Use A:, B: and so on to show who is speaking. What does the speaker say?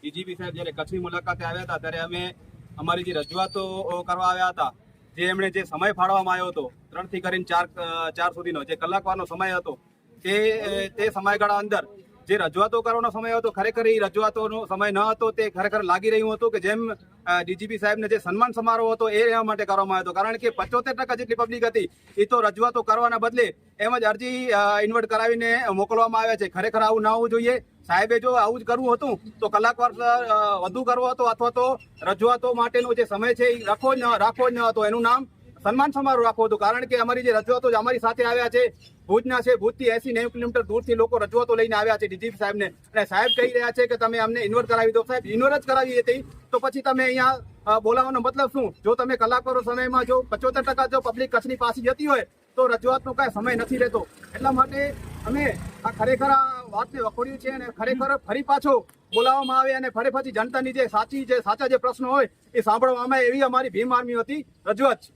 A: DGP સાહેબ જ્યારે કચ્છની મુલાકાતે આવ્યા હતા, ત્યારે અમે અમારી જે રજૂઆતો કરવા આવ્યા હતા, જે એમણે જે સમય ફાળવવામાં આવ્યો હતો, ત્રણથી કરીને ચાર ચાર સુધીનો જે કલાકવારનો સમય હતો, તે તે સમયગાળા અંદર જે રજૂઆતો કરવાનો સમય હતો, ખરેખર એ રજૂઆતોનો સમય ન હતો, તે ખરેખર લાગી રહ્યું હતું કે જેમ ડીજીપી સાહેબને જે સન્માન સમારોહ હતો, એ રહેવા માટે કરવામાં આવ્યો હતો. કારણ કે પચોતેર ટકા જેટલી પબ્લિક હતી, એ તો રજૂઆતો કરવાના બદલે એમ જ અરજી ઇન્વર્ટ કરાવીને મોકલવામાં આવ્યા છે. ખરેખર આવું ના હોવું જોઈએ. સાહેબે જો આવું જ કરવું હતું, તો કલાકવાર વધુ કરવો હતો અથવા તો રજૂઆતો માટેનો જે સમય છે એ રાખવો જ ન, રાખવો જ ન હતો. એનું નામ સન્માન સમારોહ રાખવો હતો. કારણ કે અમારી જે રજૂઆતો અમારી સાથે આવ્યા છે, ભુજના છે, ભુજથી એસી નેવું કિલોમીટર દૂરથી લોકો રજૂઆતો લઈને આવ્યા છે ડીજીપી સાહેબને. અને સાહેબ કહી રહ્યા છે કે તમે અમને ઇન્વર્ટ કરાવી દો. સાહેબ ઇન્વર જ કરાવી હતી. તો પછી તમે અહીંયા બોલાવવાનો મતલબ શું? જો તમે કલાકારો સમયમાં જો પચોતેર ટકા જો પબ્લિક કચ્છની પાસે જતી હોય, તો રજૂઆતનો કાંઈ સમય નથી રહેતો. એટલા માટે અમે આ ખરેખર આ વાતને વખોડ્યું છે અને ખરેખર ફરી પાછો બોલાવવામાં આવે અને ફરી પાછી જનતાની જે સાચી જે સાચા જે પ્રશ્નો હોય એ સાંભળવામાં એવી અમારી ભીમ આર્મી હતી. રજૂઆત છે.